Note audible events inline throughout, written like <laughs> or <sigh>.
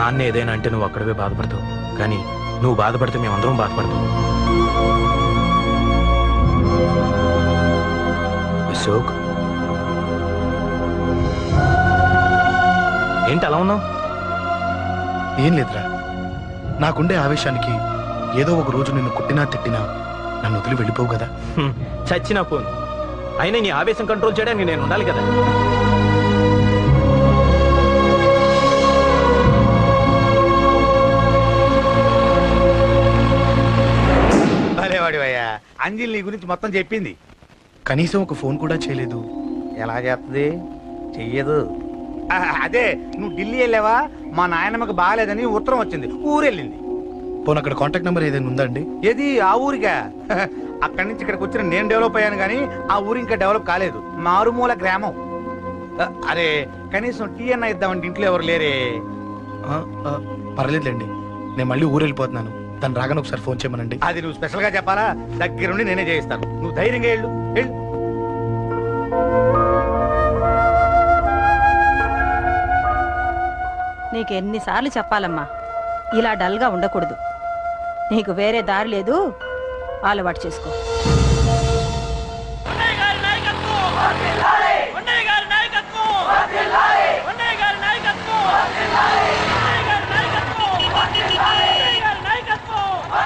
నాన్న ఏదైనా అంటే నువ్వు అక్కడవే బాధపడతావు. కానీ నువ్వు బాధపడితే మేమందరం బాధపడతాం. అశోక్? ఏంటి అలా ఉన్నావు? ఏం లేదురా. నాకుండే ఆవేశానికి ఏదో ఒక రోజు నిన్ను కొట్టినా తిట్టినా నన్ను వదిలి వెళ్ళిపోవు కదా. చచ్చినా పోను. అయినా నీ ఆవేశం కంట్రోల్ చేయడానికి నేను ఉండాలి కదా. అంజలి నీ గురించి మొత్తం చెప్పింది. కనీసం ఒక ఫోన్ కూడా చేయలేదు. ఎలా చేస్తుంది చెయ్యదు. ఆ, అదే నువ్వు ఢిల్లీ వెళ్ళావా? మా నాయనమ్మకి బాగాలేదని ఉత్తరం వచ్చింది. ఊరెళ్ళింది. పోనీ అక్కడ కాంటాక్ట్ నెంబర్ ఏదైనా ఉందా అండి? ఏది? ఆ ఊరిగా <laughs> అక్కడి నుంచి ఇక్కడికి వచ్చిన నేను డెవలప్ అయ్యాను కానీ ఆ ఊరు ఇంకా డెవలప్ కాలేదు. మారుమూల గ్రామం. ఆ, అరే కనీసం టీ అన్న ఇద్దామంటే ఇంట్లో ఎవరు లేరే? ఆ, ఆ, పర్లేదులేండి. నేను మళ్ళీ ఊరు వెళ్ళిపోతున్నాను తను రాగానే ఒకసారి ఫోన్ చేయమనండి. అది నువ్వు స్పెషల్గా చెప్పాలా? దగ్గరుండి నేనే చేయిస్తాను. నువ్వు ధైర్యంగా వెళ్ళు. వెళ్ళు. నీకు ఎన్నిసార్లు చెప్పాలమ్మా? ఇలా డల్గా ఉండకూడదు. నీకు వేరే దారి లేదు. అలవాటు చేసుకో.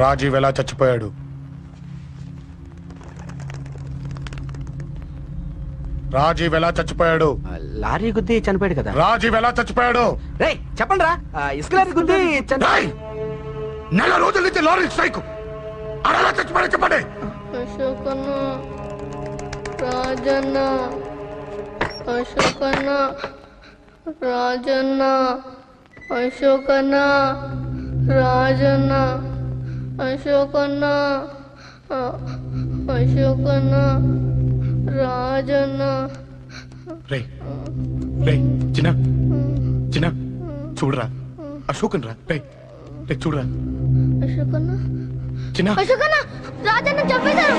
రాజీవ్ ఎలా చచ్చిపోయాడు? రాజీవ్ ఎలా చచ్చిపోయాడు? లారీ గుద్ది చనిపోయాడు కదా. రాజీవ్ ఎలా చచ్చిపోయాడు? రే చెప్పండి రా ఇసుక లారీ గుద్ది డేయ్! నెల రోజుల నుంచి లారీ స్ట్రైక్. అలా చచ్చిపోయాడు చెప్పండి? అశోకన్న రాజన్న అశోకన్న రాజన్న అశోకన్న రాజన్న. అశోకన్న అశోకన్న రాజన్న. రే రే చిన్న చిన్న చూడరా. అశోకన్ రా రే రే చూడరా. అశోకన్న? చిన్న. అశోకన్న రాజన్న చంపేశారు.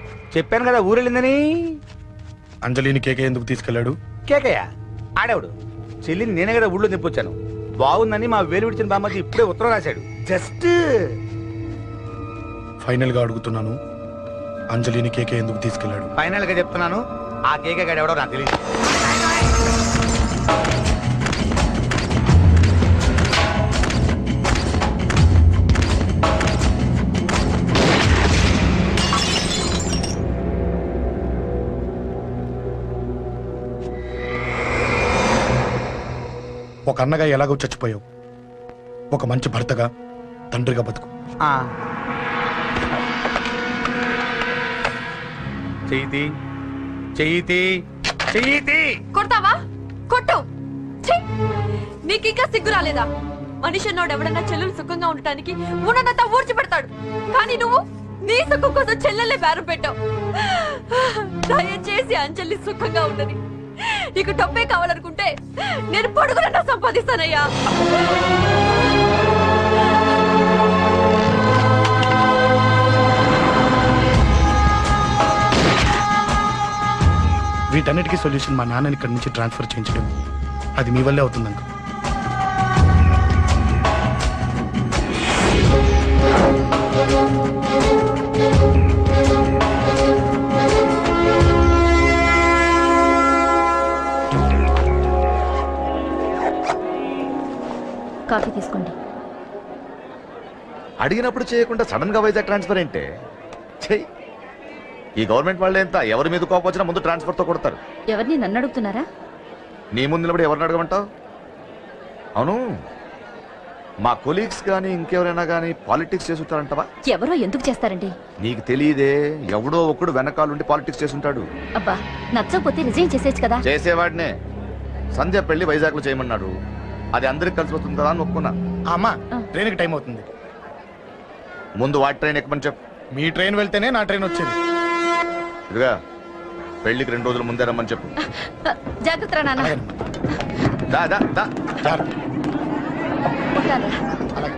చెప్పాను కదా ఊరెళ్ళిందని అంజలిని కేకే ఎందుకు తీసుకెళ్ళాడు? కేకయ్య ఆడేవాడు? చెల్లిని నేనే కదా ఊళ్ళో నింపొచ్చాను బాగుందని మా వేలు విడిచిన బామ్మకి ఇప్పుడే ఉత్తరం రాశాడు. జస్ట్. ఫైనల్గా అడుగుతున్నాను అంజలిని కేకే ఎందుకు తీసుకెళ్ళాడు? ఫైనల్గా చెప్తున్నాను ఆ కేక గడ ఎవడో నాకు తెలియదు ఒక అన్నగా ఎలాగో చచ్చిపోయావు. ఒక మంచి భర్తగా తండ్రిగా బతుకు. కొడతావా? కొట్టు. ఛీ! నీకింకా సిగ్గు రాలేదా? మనిషి అన్నోడు ఎవడన్నా చెల్లెలు సుఖంగా ఉండటానికి ఉన్నదంతా ఊడ్చి పెడతాడు. కానీ నువ్వు నీ సుఖం కోసం చెల్లెలే బేరం పెట్టావు. దయచేసి అంజలి సుఖంగా ఉండని నీకు డబ్బే కావాలనుకుంటే నేను పొడుగులన్నా సంపాదిస్తానయ్యా. వీటన్నిటికీ సొల్యూషన్ మా నాన్నని ఇక్కడి నుంచి ట్రాన్స్ఫర్ చేయించడం. అది మీ వల్లే అవుతుంది అంకుల్ అడిగినప్పుడు చేయకుండా సడన్గా వైజాగ్ ట్రాన్స్ఫర్ ఏంటే? చెయ్యి ఈ గవర్నమెంట్ వాళ్ళే ఎంత? ఎవరి మీద కోపం వచ్చినా ముందు ట్రాన్స్ఫర్తో కొడతారు. ఎవరిని? నన్ను అడుగుతున్నారా? నీ ముందు నిలబడి ఎవరిని అడగమంటావు? అవును. మా కొలీగ్స్ కానీ ఇంకెవరైనా కానీ పాలిటిక్స్ చేస్తుంటారంటవా ఎవరో ఎందుకు చేస్తారండి? నీకు తెలియదే ఎవడో ఒకడు వెనకాలండి పాలిటిక్స్ చేస్తుంటాడు అబ్బా నచ్చకపోతే రిజైన్ చేసేయచ్చు కదా? చేసేవాడినే. సంధ్య పెళ్ళి వైజాగ్లో చేయమన్నాడు. అది అందరికి కలిసి వస్తుంది కదా అని ఒప్పుకున్నా. అమ్మా ట్రైన్కి టైం అవుతుంది. ముందు వాటి ట్రైన్ ఎక్కమని చెప్పు. మీ ట్రైన్ వెళ్తేనే నా ట్రైన్ వచ్చేది. ఇదిగా పెళ్ళికి రెండు రోజుల ముందే రమ్మని చెప్పు. జాగ్రత్త రా నాన్న. దా దా దా. అలాగే.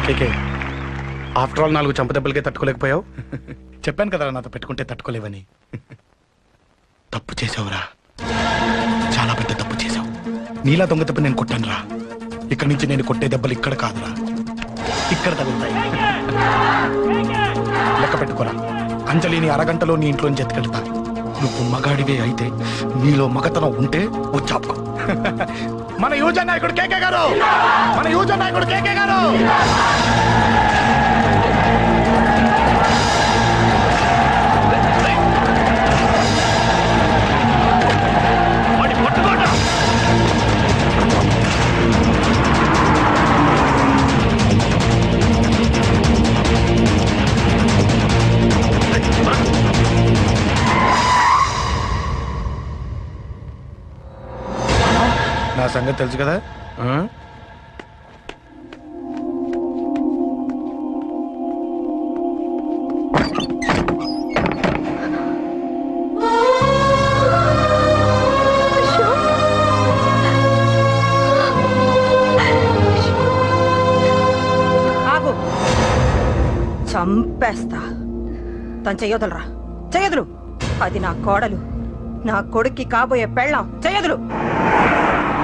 కేకే ఆఫ్టర్ ఆల్ నాలుగు చంప దెబ్బలకే తట్టుకోలేకపోయావు? <laughs> చెప్పాను కదా నాతో పెట్టుకుంటే తట్టుకోలేవని. తప్పు చేసావురా చాలా పెద్ద తప్పు చేసావు నీలా దొంగ దెబ్బ నేను కొట్టానురా. ఇక్కడి నుంచి నేను కొట్టే దెబ్బలు ఇక్కడ కాదురా. ఇక్కడ తగులుతాయి. లెక్క పెట్టుకోరా. అంజలిని అరగంటలో నీ ఇంట్లోంచి ఎత్తుకెళ్తా. నువ్వు మగాడివే అయితే నీలో మగతనం ఉంటే వచ్చాపుకో <laughs> మన యువజన నాయకుడు కేకే గారు! మన యువజన నాయకుడు కేకే గారు! నా సంగతి తెలుసు కదా? చంపేస్తా. తను చెయ్యొదలరా? చెయ్యదులు. అది నా కోడలు. నా కొడుక్కి కాబోయే పెళ్ళాం. చెయ్యదులు.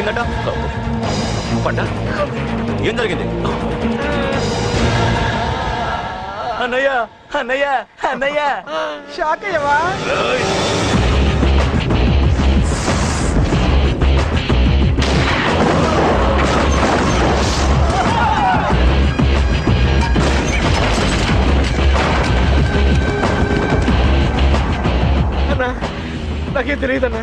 జరిగిందట? పంట ఏం జరిగింది? అన్నయ్య అన్నయ్య అన్నయ్య. షాక్ అయ్యవా? అన్నా నాకేం తెలియదన్నా.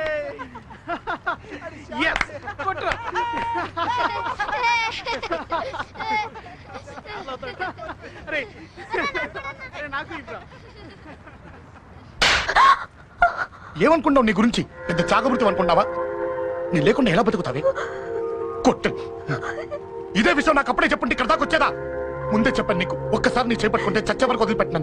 ఏమనుకున్నావు నీ గురించి? పెద్ద చాగమృతం అనుకున్నావా? నీ లేకుండా ఎలా బతుకుతావే? కొట్టు. ఇదే విషయం నాకు అప్పుడే చెప్పండి ఇక్కడ దాకా వచ్చేదా? ముందే చెప్పండి నీకు. ఒక్కసారి నీ చేపట్టుకుంటే చచ్చే వరకు వదిలిపెట్టినా